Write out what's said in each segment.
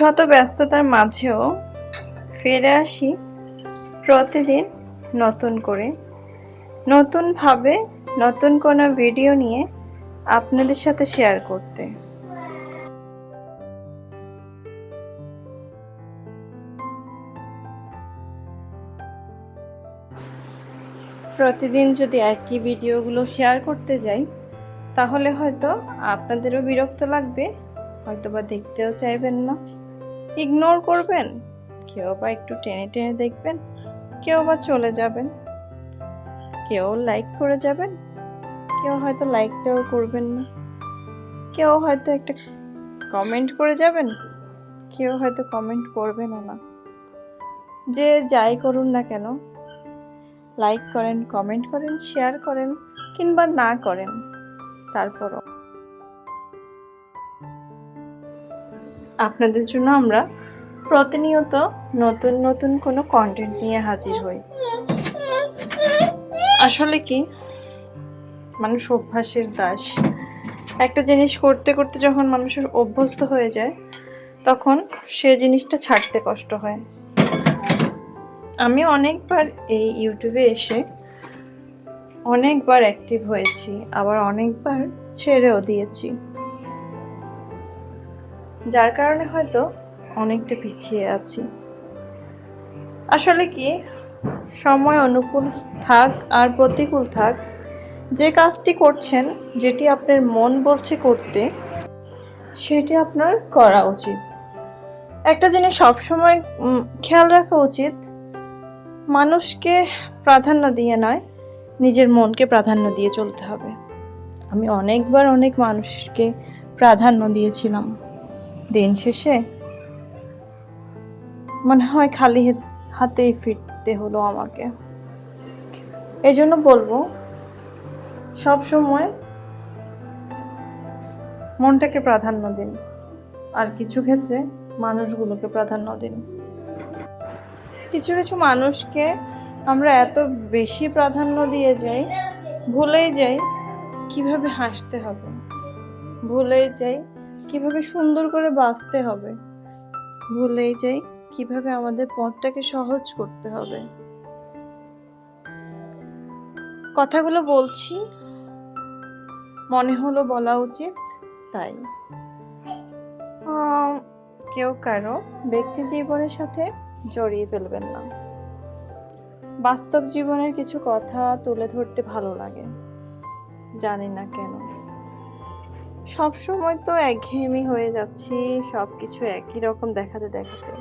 শত ব্যস্ততার মাঝেও ফিরে আসি প্রতিদিন নতুন করে। নতুনভাবে নতুন কোনো ভিডিও নিয়ে আপনাদের সাথে শেয়ার করতে। প্রতিদিন যদি একই ভিডিওগুলো শেয়ার করতে যাই, তাহলে হয়তো আপনাদেরও বিরক্ত লাগবে হয়তো বা দেখতেও চাইবেন না। ইগনোর করবেন? কেউ বা একটু টেনে টেনে দেখবেন? কেউ বা চলে যাবেন? কেউ লাইক করে যাবেন? কেউ হয়তো লাইকটাও করবেন না। কেউ হয়তো একটা কমেন্ট করে যাবেন? কেউ হয়তো কমেন্ট করবেনও না। যে যাই করুন না কেন লাইক করেন কমেন্ট করেন শেয়ার করেন কিংবা না করেন, তারপরও আপনাদের জন্য আমরা প্রতিনিয়ত নতুন নতুন কোনো কন্টেন্ট নিয়ে হাজির হই। আসলে কি? মানুষ অভ্যাসের দাস। একটা জিনিস করতে করতে যখন মানুষের অভ্যস্ত হয়ে যায়, তখন সে জিনিসটা ছাড়তে কষ্ট হয়। আমি অনেকবার এই ইউটিউবে এসে অনেকবার অ্যাক্টিভ হয়েছি, আবার অনেকবার ছেড়েও দিয়েছি। যার কারণে হয়তো অনেকটা পিছিয়ে আছি। আসলে কি, সময় অনুকূল থাক আর প্রতিকূল থাক, যে কাজটি করছেন, যেটি আপনার মন বলছে করতে, সেটি আপনার করা উচিত। একটা জিনিস সবসময় খেয়াল রাখা উচিত, মানুষকে প্রাধান্য দিয়ে নয়, নিজের মনকে প্রাধান্য দিয়ে চলতে হবে। আমি অনেকবার অনেক মানুষকে প্রাধান্য দিয়েছিলাম। দিন শেষে? মনে হয় খালি হাতেই ফিরতে হলো আমাকে। এই জন্য বলব, সব সময় মনটাকে প্রাধান্য দিন। আর কিছু ক্ষেত্রে মানুষগুলোকে প্রাধান্য দিন। কিছু কিছু মানুষকে আমরা এত বেশি প্রাধান্য দিয়ে যাই, ভুলেই যাই, কীভাবে হাসতে হবে? ভুলেই যাই কীভাবে সুন্দর করে বাঁচতে হবে? ভুলেই যাই কীভাবে আমাদের পথটাকে সহজ করতে হবে। কথাগুলো বলছি। মনে হলো বলা উচিত, তাই। কেউ কারও ব্যক্তি জীবনের সাথে জড়িয়ে ফেলবেন না। বাস্তব জীবনের কিছু কথা তুলে ধরতে ভালো লাগে। জানি না কেন। সব সময় তো একঘেয়েমি হয়ে যাচ্ছি সব কিছু একই রকম দেখাতে দেখাতে।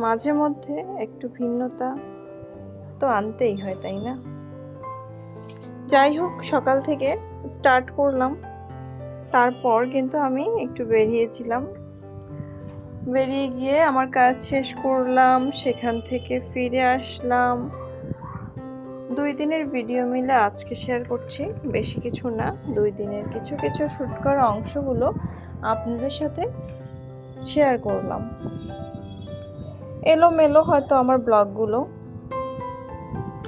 মাঝে মধ্যে একটু ভিন্নতা তো আনতেই হয়, তাই না? যাই হোক সকাল থেকে স্টার্ট করলাম। তারপর কিন্তু আমি একটু বেরিয়েছিলাম। বেরিয়ে গিয়ে আমার কাজ শেষ করলাম, সেখান থেকে ফিরে আসলাম। দুই দিনের ভিডিও মিলে আজকে শেয়ার করছি। বেশি কিছু না দুই দিনের কিছু কিছু শ্যুট করা অংশগুলো আপনাদের সাথে শেয়ার করলাম। এলোমেলো হয়তো আমার ব্লগগুলো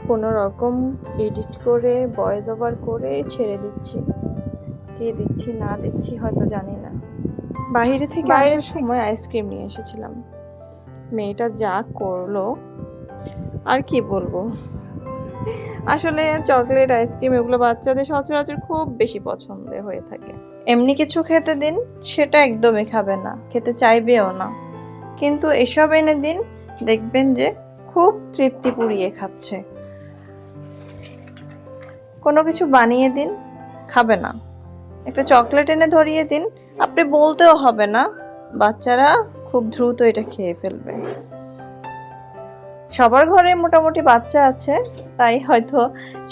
কোনো রকম এডিট করে ভয়েস ওভার করে ছেড়ে দিচ্ছি। কে দিচ্ছি না দিচ্ছি হয়তো জানি না। বাইরে থেকে আসার সময় আইসক্রিম নিয়ে এসেছিলাম। মেয়েটা যা করল আর কি বলব? আসলে চকলেট, আইসক্রিম এগুলো বাচ্চাদের সচরাচর খুব বেশি পছন্দের হয়ে থাকে। এমনি কিছু খেতে দিন, সেটা একদমই খাবে না, খেতে চাইবেও না। কিন্তু এসব এনে দিন, দেখবেন যে খুব তৃপ্তি পুড়িয়ে খাচ্ছে। কোনো কিছু বানিয়ে দিন, খাবে না। একটা চকলেট এনে ধরিয়ে দিন, আপনি বলতেও হবে না, বাচ্চারা খুব দ্রুত এটা খেয়ে ফেলবে। সবার ঘরে মোটামুটি বাচ্চা আছে, তাই হয়তো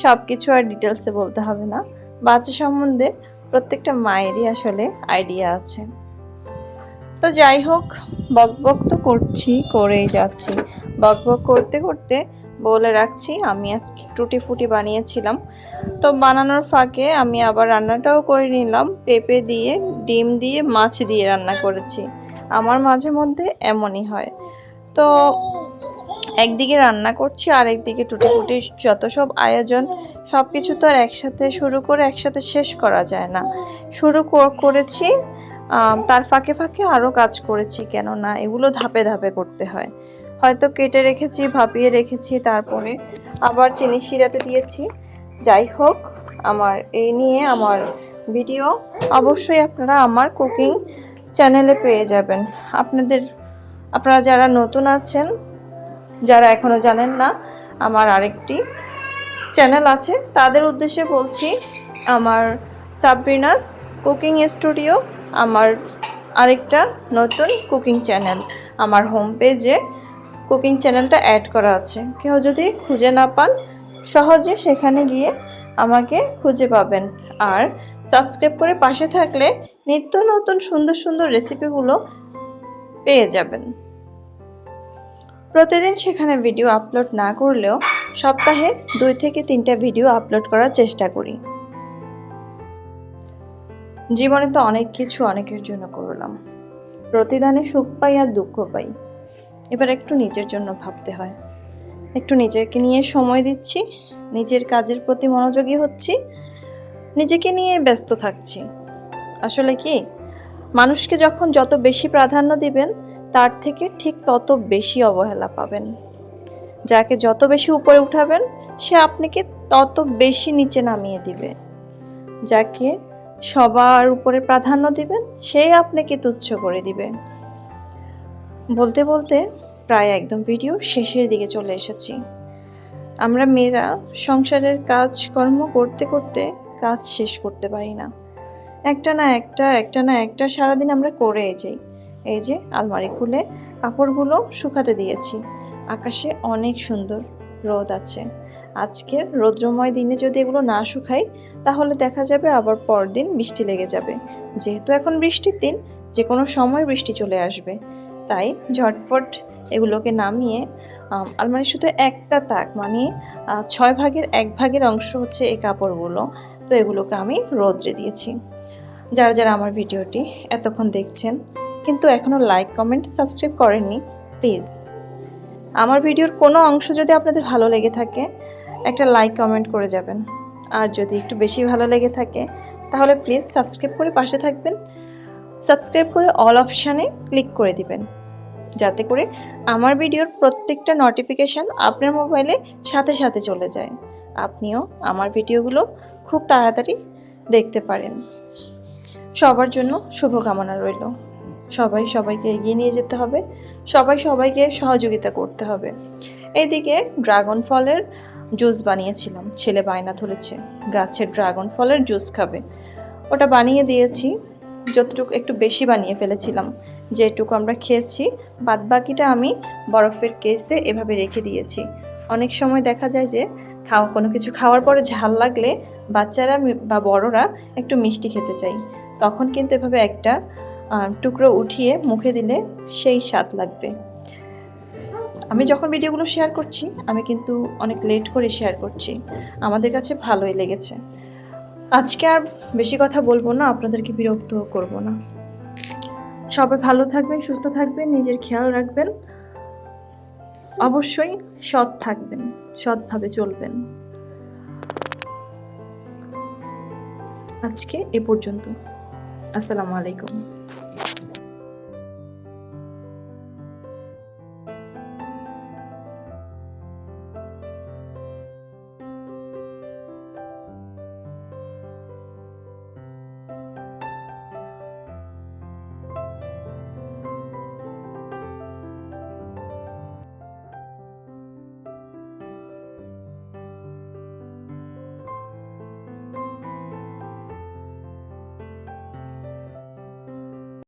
সব কিছু আর ডিটেলসে বলতে হবে না। বাচ্চা সম্বন্ধে প্রত্যেকটা মায়েরই আসলে আইডিয়া আছে। তো যাই হোক বকবক তো করছি, করেই যাচ্ছি। বকবক করতে করতে বলে রাখছি, আমি আজকে টুটি ফুটি বানিয়েছিলাম। তো বানানোর ফাঁকে আমি আবার রান্নাটাও করে নিলাম, পেঁপে দিয়ে, ডিম দিয়ে, মাছ দিয়ে রান্না করেছি। আমার মাঝে মধ্যে এমনই হয়। তো একদিকে রান্না করছি আর একদিকে টুটি ফুটি যত সব আয়োজন সব কিছু তো আর একসাথে শুরু করে একসাথে শেষ করা যায় না। শুরু কর- করেছি তার ফাঁকে ফাঁকে আরও কাজ করেছি কেননা এগুলো ধাপে ধাপে করতে হয়। হয়তো কেটে রেখেছি, ভাপিয়ে রেখেছি, তারপরে আবার চিনি শিরাতে দিয়েছি। যাই হোক, আমার এই নিয়ে আমার ভিডিও অবশ্যই আপনারা আমার কুকিং চ্যানেলে পেয়ে যাবেন। আপনাদের, আপনারা যারা নতুন আছেন যারা এখনও জানেন না, আমার আরেকটি চ্যানেল আছে। তাদের উদ্দেশ্যে বলছি, আমার সাবরিনাস কুকিং স্টুডিও, আমার আরেকটা নতুন কুকিং চ্যানেল, আমার হোম পেজে কুকিং চ্যানেলটা অ্যাড করা আছে। কেউ যদি খুঁজে না পান, সহজে সেখানে গিয়ে আমাকে খুঁজে পাবেন। আর সাবস্ক্রাইব করে পাশে থাকলে নিত্য নতুন সুন্দর সুন্দর রেসিপিগুলো পেয়ে যাবেন। প্রতিদিন সেখানে ভিডিও আপলোড না করলেও সপ্তাহে দুই থেকে তিনটা ভিডিও আপলোড করার চেষ্টা করি। জীবনে তো অনেক কিছু অনেকের জন্য করলাম। প্রতিদানে সুখ পাই আর দুঃখ পাই। এবার একটু নিজের জন্য ভাবতে হয়। একটু নিজেকে নিয়ে সময় দিচ্ছি, নিজের কাজের প্রতি মনোযোগী হচ্ছি, নিজেকে নিয়ে ব্যস্ত থাকছি। আসলে কি? মানুষকে যখন যত বেশি প্রাধান্য দিবেন তার থেকে ঠিক তত বেশি অবহেলা পাবেন। যাকে যত বেশি উপরে উঠাবেন, সে আপনাকে তত বেশি নিচে নামিয়ে দিবে। যাকে সবার উপরে প্রাধান্য দিবেন সেই আপনাকে তুচ্ছ করে দিবে। বলতে বলতে প্রায় একদম ভিডিও শেষের দিকে চলে এসেছি। আমরা মেয়েরা সংসারের কাজকর্ম করতে করতে কাজ শেষ করতে পারি না। একটা না একটা একটা না একটা সারাদিন আমরা করে যাই। এই যে আলমারি খুলে কাপড়গুলো শুকাতে দিয়েছি। আকাশে অনেক সুন্দর রোদ আছে। আজকের রৌদ্রময় দিনে যদি এগুলো না শুকাই তাহলে দেখা যাবে আবার পরদিন বৃষ্টি লেগে যাবে। যেহেতু এখন বৃষ্টির দিন যে কোনো সময় বৃষ্টি চলে আসবে। তাই ঝটপট এগুলোকে নামিয়ে আম, আলমারির শুধু একটা তাক মানে ছয় ভাগের এক ভাগের অংশ হচ্ছে এই কাপড়গুলো। তো এগুলোকে আমি রোদ্রে দিয়েছি। যারা যারা আমার ভিডিওটি এতক্ষণ দেখছেন কিন্তু এখনও লাইক কমেন্ট সাবস্ক্রাইব করেননি প্লিজ আমার ভিডিওর কোনো অংশ যদি আপনাদের ভালো লেগে থাকে, একটা লাইক কমেন্ট করে যাবেন। আর যদি একটু বেশি ভালো লেগে থাকে, তাহলে প্লিজ সাবস্ক্রাইব করে পাশে থাকবেন। সাবস্ক্রাইব করে অল অপশানে ক্লিক করে দিবেন। যাতে করে আমার ভিডিওর প্রত্যেকটা নোটিফিকেশান আপনার মোবাইলে সাথে সাথে চলে যায়। আপনিও আমার ভিডিওগুলো খুব তাড়াতাড়ি দেখতে পারেন। সবার জন্য শুভকামনা রইল। সবাই সবাইকে এগিয়ে নিয়ে যেতে হবে। সবাই সবাইকে সহযোগিতা করতে হবে। এইদিকে ড্রাগন ফলের জুস বানিয়েছিলাম। ছেলে বায়না ধরেছে, গাছের ড্রাগন ফলের জুস খাবে। ওটা বানিয়ে দিয়েছি, যতটুকু একটু বেশি বানিয়ে ফেলেছিলাম। যেটুকু আমরা খেয়েছি বাদ বাকিটা আমি বরফের কেসে এভাবে রেখে দিয়েছি। অনেক সময় দেখা যায় যে, খাওয়া, কোনো কিছু খাওয়ার পরে ঝাল লাগলে বাচ্চারা বা বড়রা একটু মিষ্টি খেতে চাই তখন কিন্তু এভাবে একটা টুকরো উঠিয়ে মুখে দিলে সেই স্বাদ লাগবে। আমি যখন ভিডিওগুলো শেয়ার করছি, আমি কিন্তু অনেক লেট করে শেয়ার করছি। আমাদের কাছে ভালোই লেগেছে। আজকে আর বেশি কথা বলব না, আপনাদেরকে বিরক্ত করব না। সবাই ভালো থাকবেন, সুস্থ থাকবেন, নিজের খেয়াল রাখবেন। অবশ্যই সৎ থাকবেন, সৎভাবে চলবেন। আজকে এ পর্যন্ত। আসসালামু আলাইকুম।